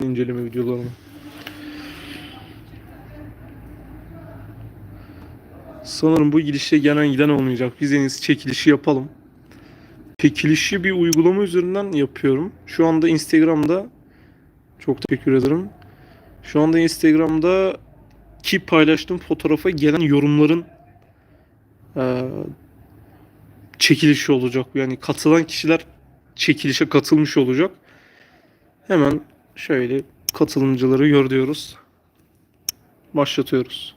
inceleme videolarını. Sanırım bu gidişle gelen giden olmayacak. Biz en iyisi çekilişi yapalım. Çekilişi bir uygulama üzerinden yapıyorum. Şu anda Instagram'da çok teşekkür ederim. Şu anda Instagram'da ki paylaştığım fotoğrafa gelen yorumların eee, çekilişi olacak. Yani katılan kişiler çekilişe katılmış olacak. Hemen şöyle katılımcıları gör diyoruz. Başlatıyoruz.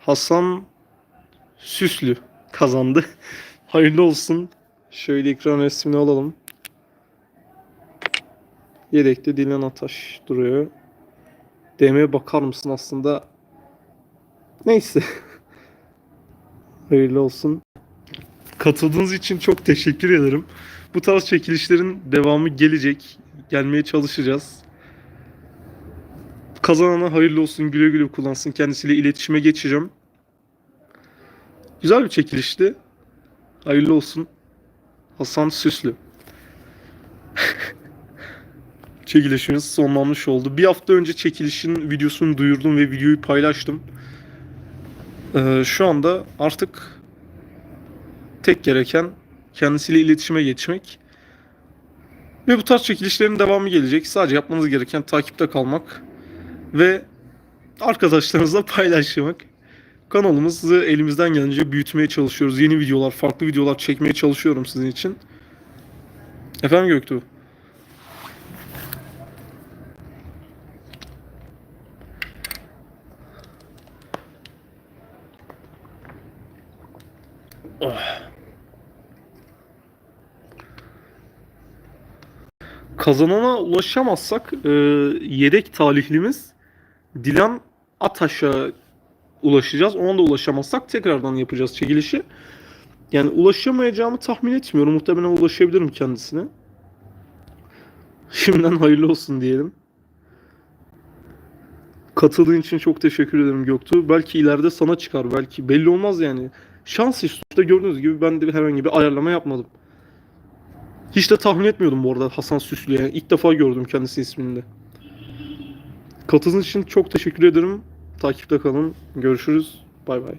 Hasan Süslü kazandı. Hayırlı olsun. Şöyle ekran resmini alalım. Yedekte Dilan Ataş duruyor. DM'ye bakar mısın aslında? Neyse. Hayırlı olsun. Katıldığınız için çok teşekkür ederim. Bu tarz çekilişlerin devamı gelecek. Gelmeye çalışacağız. Kazanana hayırlı olsun, güle güle kullansın. Kendisiyle iletişime geçeceğim. Güzel bir çekilişti. Hayırlı olsun. Hasan Süslü. Çekilişimiz sonlanmış oldu. Bir hafta önce çekilişin videosunu duyurdum ve videoyu paylaştım. Ee, şu anda artık tek gereken kendisiyle iletişime geçmek. Ve bu tarz çekilişlerin devamı gelecek. Sadece yapmanız gereken takipte kalmak ve arkadaşlarınızla paylaşmak. Kanalımızı elimizden gelince büyütmeye çalışıyoruz. Yeni videolar, farklı videolar çekmeye çalışıyorum sizin için. Efendim Göktuğ? Kazanana ulaşamazsak e, yedek talihlimiz Dilan Ataş'a ulaşacağız. Ona da ulaşamazsak tekrardan yapacağız çekilişi. Yani ulaşamayacağımı tahmin etmiyorum. Muhtemelen ulaşabilirim kendisine. Şimdiden hayırlı olsun diyelim. Katıldığın için çok teşekkür ederim Göktuğ. Belki ileride sana çıkar. Belki belli olmaz yani. Şans işte gördüğünüz gibi ben de herhangi bir ayarlama yapmadım. Hiç de tahmin etmiyordum bu arada Hasan Süslü. Yani ilk defa gördüm kendisi isminde. Katıldığınız için çok teşekkür ederim. Takipte kalın. Görüşürüz. Bay bay.